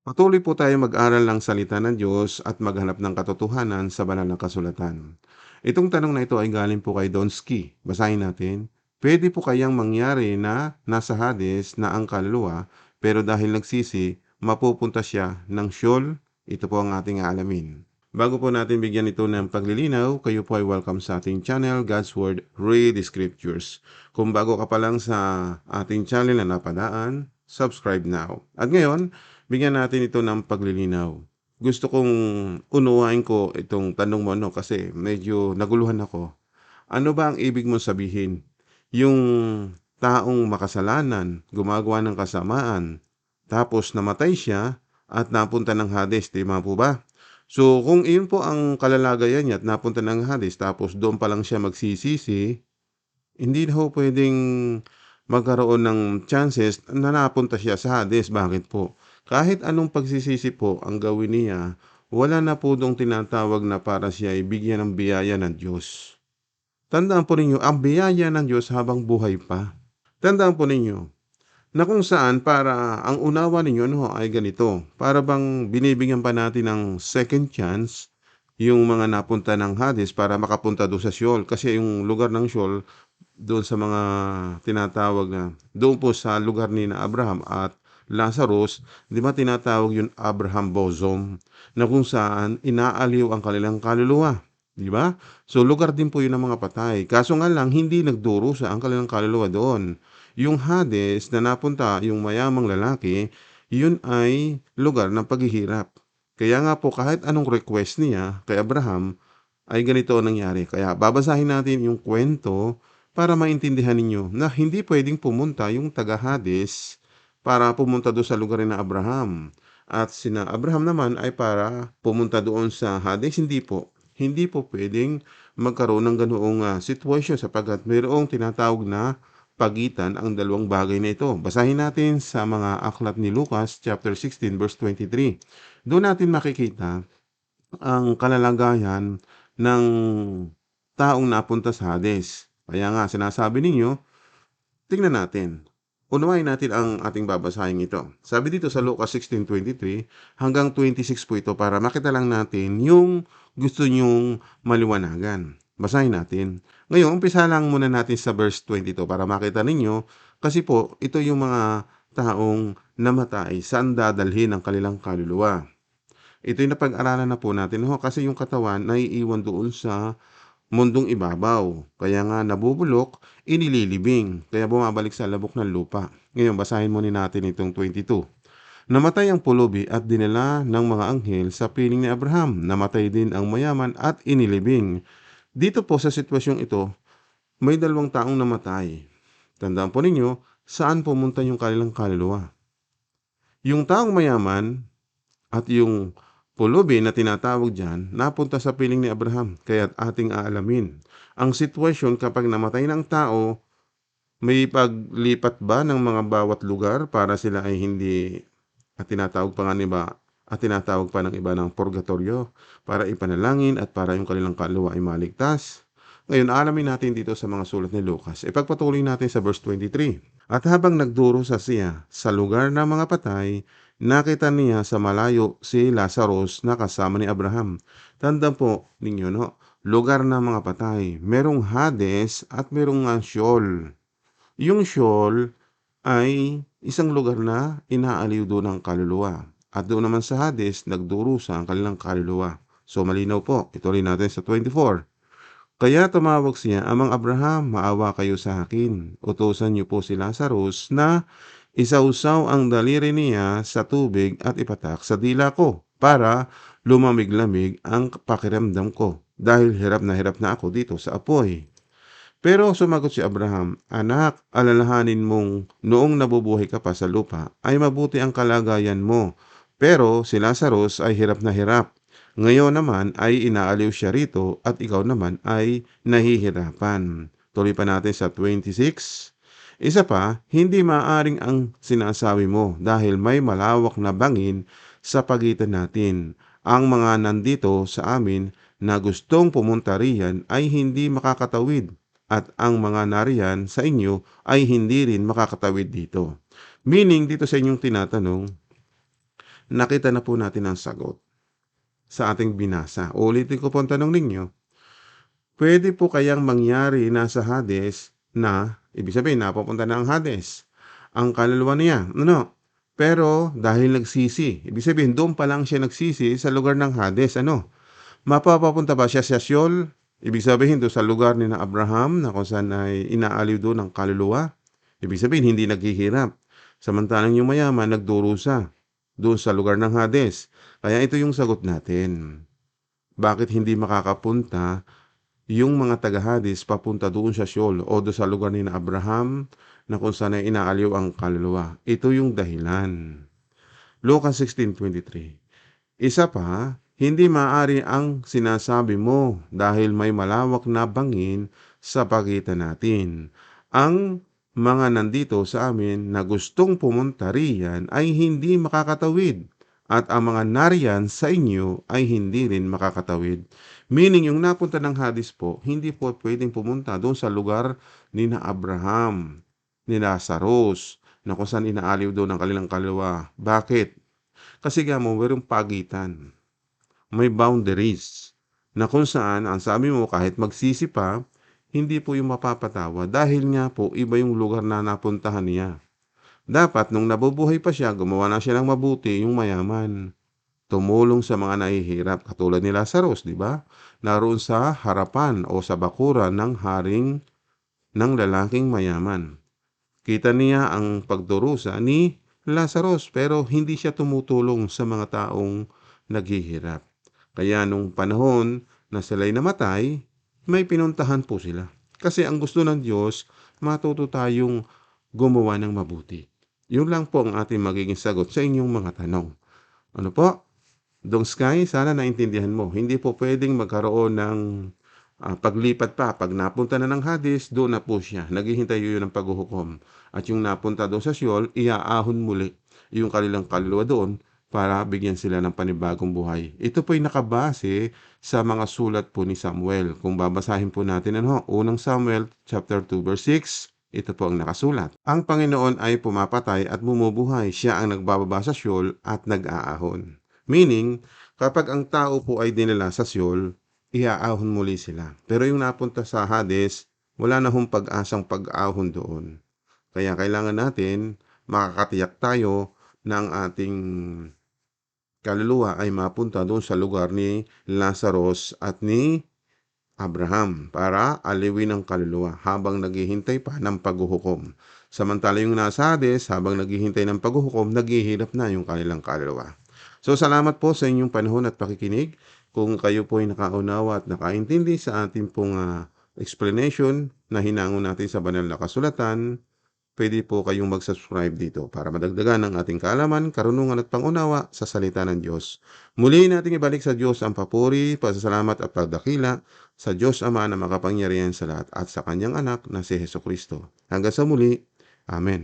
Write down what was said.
Patuloy po tayo mag-aral ng salita ng Diyos at maghanap ng katotohanan sa banal na kasulatan. Itong tanong na ito ay galing po kay Donsky. Basahin natin. Pwede po kayang mangyari na nasa Hades na ang kaluluwa pero dahil nagsisi, mapupunta siya ng Sheol? Ito po ang ating aalamin. Bago po natin bigyan ito ng paglilinaw, kayo po ay welcome sa ating channel, God's Word, Read the Scriptures. Kung bago ka pa lang sa ating channel na napadaan, subscribe now. At ngayon, bigyan natin ito ng paglilinaw. Gusto kong unuwain ko itong tanong mo no kasi medyo naguluhan ako. Ano ba ang ibig mong sabihin? Yung taong makasalanan, gumagawa ng kasamaan, tapos namatay siya at napunta ng Hades, ba po ba? So kung iyon po ang kalalagayan niya at napunta ng Hades tapos doon pa lang siya magsisisi, hindi na ho pwedeng magkaroon ng chances na napunta siya sa Hades. Bakit po? Kahit anong pagsisisi po ang gawin niya, wala na po dong tinatawag na para siya ay bigyan ng biyaya ng Diyos. Tandaan po ninyo, ang biyaya ng Diyos habang buhay pa. Tandaan po ninyo, na kung saan para ang unawa ninyo no, ay ganito. Para bang binibigyan pa natin ng second chance yung mga napunta ng Hades para makapunta doon sa Sheol. Kasi yung lugar ng Sheol, doon sa mga tinatawag na, doon po sa lugar ni na Abraham at Lazarus, di ba tinatawag yung Abraham bosom na kung saan inaaliw ang kanilang kaluluwa. Di ba? So lugar din po yun ng mga patay. Kaso nga lang, hindi nagdurusa ang kanilang kaluluwa doon. Yung Hades na napunta, yung mayamang lalaki, yun ay lugar ng paghihirap. Kaya nga po kahit anong request niya kay Abraham, ay ganito ang nangyari. Kaya babasahin natin yung kwento para maintindihan ninyo na hindi pwedeng pumunta yung taga Hades para pumunta doon sa lugar ni Abraham. At sina Abraham naman ay para pumunta doon sa Hades. Hindi po. Hindi po pwedeng magkaroon ng ganoong uh, sitwasyon sapagkat mayroong tinatawag na pagitan ang dalawang bagay na ito. Basahin natin sa mga aklat ni Lucas chapter 16 verse 23. Doon natin makikita ang kalalagayan ng taong napunta sa Hades. Kaya nga sinasabi ninyo, tingnan natin. Unawain natin ang ating babasahin ito. Sabi dito sa Lucas 16.23 hanggang 26 po ito para makita lang natin yung gusto nyong maliwanagan. Basahin natin. Ngayon, umpisa lang muna natin sa verse 22 para makita ninyo kasi po ito yung mga taong namatay saan dadalhin ang kanilang kaluluwa. Ito yung napag-aralan na po natin ho, kasi yung katawan naiiwan doon sa mundong ibabaw. Kaya nga nabubulok, inililibing. Kaya bumabalik sa labok ng lupa. Ngayon, basahin muna natin itong 22. Namatay ang pulubi at dinala ng mga anghel sa piling ni Abraham. Namatay din ang mayaman at inilibing. Dito po sa sitwasyong ito, may dalawang taong namatay. Tandaan po ninyo, saan pumunta yung kanilang kaluluwa. Yung taong mayaman at yung pulubi na tinatawag dyan, napunta sa piling ni Abraham, kaya ating aalamin. Ang sitwasyon kapag namatay ng tao, may paglipat ba ng mga bawat lugar para sila ay hindi at tinatawag pa nga ni ba at tinatawag pa ng iba ng purgatorio para ipanalangin at para yung kanilang kaluluwa ay maligtas. Ngayon, alamin natin dito sa mga sulat ni Lucas. Ipagpatuloy natin sa verse 23. At habang nagduro sa siya sa lugar ng mga patay, nakita niya sa malayo si Lazarus na kasama ni Abraham. Tandaan po ninyo, no? Lugar ng mga patay. Merong Hades at merong uh, Sheol. Yung Sheol ay isang lugar na inaaliw doon ng kaluluwa. At doon naman sa Hades, nagdurusa ang kanilang kaluluwa. So malinaw po, ituloy natin sa 24. Kaya tumawag siya, Amang Abraham, maawa kayo sa akin. Utusan niyo po si Lazarus na Isausaw ang daliri niya sa tubig at ipatak sa dila ko para lumamig-lamig ang pakiramdam ko dahil hirap na hirap na ako dito sa apoy. Pero sumagot si Abraham, Anak, alalahanin mong noong nabubuhay ka pa sa lupa ay mabuti ang kalagayan mo. Pero si Lazarus ay hirap na hirap. Ngayon naman ay inaaliw siya rito at ikaw naman ay nahihirapan. Tuloy pa natin sa 26. Isa pa, hindi maaring ang sinasabi mo dahil may malawak na bangin sa pagitan natin. Ang mga nandito sa amin na gustong pumunta riyan ay hindi makakatawid at ang mga nariyan sa inyo ay hindi rin makakatawid dito. Meaning dito sa inyong tinatanong, nakita na po natin ang sagot sa ating binasa. Ulitin ko po ang tanong ninyo. Pwede po kayang mangyari na sa Hades na, ibig sabihin, napupunta na ang Hades. Ang kaluluwa niya. Ano? Pero dahil nagsisi, ibig sabihin, doon pa lang siya nagsisi sa lugar ng Hades. Ano? Mapapapunta ba siya sa Sheol? Ibig sabihin, doon sa lugar ni na Abraham na kung saan ay inaaliw doon ang kaluluwa. Ibig sabihin, hindi naghihirap. Samantalang yung mayaman, nagdurusa doon sa lugar ng Hades. Kaya ito yung sagot natin. Bakit hindi makakapunta yung mga taga-Hades papunta doon sa Sheol o doon sa lugar ni Abraham na kung saan ay inaaliw ang kaluluwa? Ito yung dahilan. Lucas 16.23 Isa pa, hindi maaari ang sinasabi mo dahil may malawak na bangin sa pagitan natin. Ang mga nandito sa amin na gustong pumunta riyan ay hindi makakatawid at ang mga nariyan sa inyo ay hindi rin makakatawid. Meaning yung napunta ng Hades po, hindi po pwedeng pumunta doon sa lugar ni na Abraham, ni Lazarus, na kung saan inaaliw doon ang kanilang kaluluwa. Bakit? Kasi nga mo, mayroong pagitan. May boundaries. Na kung saan, ang sabi mo, kahit magsisi pa, hindi po yung mapapatawa dahil nga po iba yung lugar na napuntahan niya. Dapat nung nabubuhay pa siya, gumawa na siya ng mabuti yung mayaman. Tumulong sa mga nahihirap katulad ni Lazarus, di ba? Naroon sa harapan o sa bakuran ng haring ng lalaking mayaman. Kita niya ang pagdurusa ni Lazarus pero hindi siya tumutulong sa mga taong naghihirap. Kaya nung panahon na sila'y namatay, may pinuntahan po sila. Kasi ang gusto ng Diyos, matuto tayong gumawa ng mabuti. Yun lang po ang ating magiging sagot sa inyong mga tanong. Ano po? Dong Sky, sana naintindihan mo. Hindi po pwedeng magkaroon ng ah, paglipat pa. Pag napunta na ng Hades, doon na po siya. Naghihintay yun ng paghuhukom. At yung napunta doon sa Sheol, iaahon muli yung kanilang kaluluwa doon para bigyan sila ng panibagong buhay. Ito po ay nakabase sa mga sulat po ni Samuel. Kung babasahin po natin ano, unang Samuel chapter 2 verse 6, ito po ang nakasulat. Ang Panginoon ay pumapatay at bumubuhay. Siya ang nagbababa sa Sheol at nag-aahon. Meaning, kapag ang tao po ay dinala sa Sheol, iaahon muli sila. Pero yung napunta sa Hades, wala na hong pag-asang pag-ahon doon. Kaya kailangan natin makakatiyak tayo na ang ating kaluluwa ay mapunta doon sa lugar ni Lazarus at ni Abraham para aliwin ang kaluluwa habang naghihintay pa ng paghuhukom. Samantala yung nasa Hades, habang naghihintay ng paghuhukom, naghihirap na yung kanilang kaluluwa. So salamat po sa inyong panahon at pakikinig. Kung kayo po ay nakaunawa at nakaintindi sa ating pong ah, explanation na hinango natin sa banal na kasulatan, pwede po kayong mag-subscribe dito para madagdagan ang ating kaalaman, karunungan at pangunawa sa salita ng Diyos. Muli nating ibalik sa Diyos ang papuri, pasasalamat at pagdakila sa Diyos Ama na makapangyarihan sa lahat at sa Kanyang anak na si Heso Kristo. Hanggang sa muli, Amen.